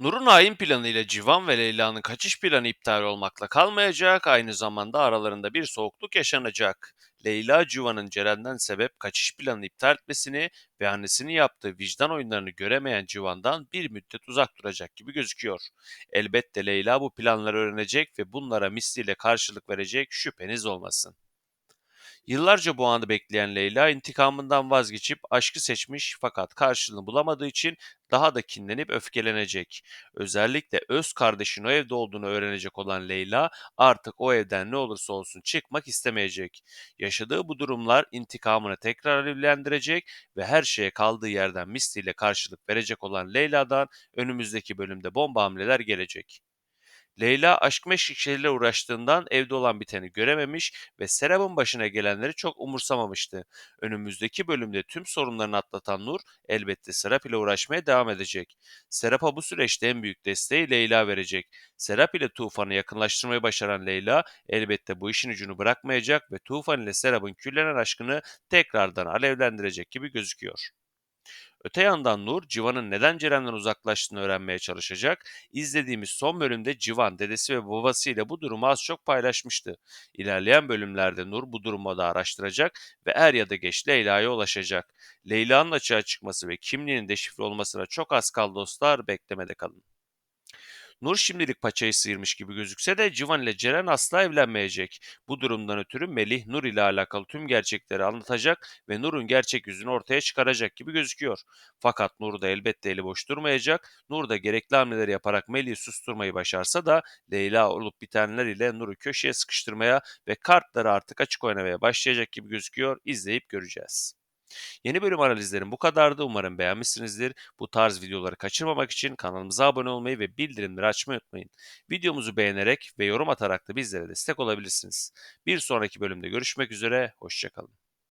Nur'un hain planıyla Civan ve Leyla'nın kaçış planı iptal olmakla kalmayacak, aynı zamanda aralarında bir soğukluk yaşanacak. Leyla, Civan'ın Ceren'den sebep kaçış planını iptal etmesini ve annesinin yaptığı vicdan oyunlarını göremeyen Civan'dan bir müddet uzak duracak gibi gözüküyor. Elbette Leyla bu planları öğrenecek ve bunlara misliyle karşılık verecek şüpheniz olmasın. Yıllarca bu anı bekleyen Leyla intikamından vazgeçip aşkı seçmiş fakat karşılığını bulamadığı için daha da kinlenip öfkelenecek. Özellikle öz kardeşin o evde olduğunu öğrenecek olan Leyla artık o evden ne olursa olsun çıkmak istemeyecek. Yaşadığı bu durumlar intikamını tekrar alevlendirecek ve her şeye kaldığı yerden misliyle karşılık verecek olan Leyla'dan önümüzdeki bölümde bomba hamleler gelecek. Leyla aşk meşk uğraştığından evde olan biteni görememiş ve Serap'ın başına gelenleri çok umursamamıştı. Önümüzdeki bölümde tüm sorunlarını atlatan Nur elbette Serap ile uğraşmaya devam edecek. Serap'a bu süreçte en büyük desteği Leyla verecek. Serap ile Tufan'ı yakınlaştırmayı başaran Leyla elbette bu işin ucunu bırakmayacak ve Tufan ile Serap'ın küllenen aşkını tekrardan alevlendirecek gibi gözüküyor. Öte yandan Nur, Civan'ın neden Ceren'den uzaklaştığını öğrenmeye çalışacak. İzlediğimiz son bölümde Civan, dedesi ve babasıyla bu durumu az çok paylaşmıştı. İlerleyen bölümlerde Nur bu durumu da araştıracak ve er ya da geç Leyla'ya ulaşacak. Leyla'nın açığa çıkması ve kimliğinin deşifre olmasına çok az kaldı dostlar, beklemede kalın. Nur şimdilik paçayı sıyırmış gibi gözükse de Civan ile Ceren asla evlenmeyecek. Bu durumdan ötürü Melih Nur ile alakalı tüm gerçekleri anlatacak ve Nur'un gerçek yüzünü ortaya çıkaracak gibi gözüküyor. Fakat Nur da elbette eli boş durmayacak. Nur da gerekli hamleleri yaparak Melih'i susturmayı başarsa da Leyla olup bitenler ile Nur'u köşeye sıkıştırmaya ve kartları artık açık oynamaya başlayacak gibi gözüküyor. İzleyip göreceğiz. Yeni bölüm analizlerim bu kadardı. Umarım beğenmişsinizdir. Bu tarz videoları kaçırmamak için kanalımıza abone olmayı ve bildirimleri açmayı unutmayın. Videomuzu beğenerek ve yorum atarak da bizlere destek olabilirsiniz. Bir sonraki bölümde görüşmek üzere, hoşçakalın.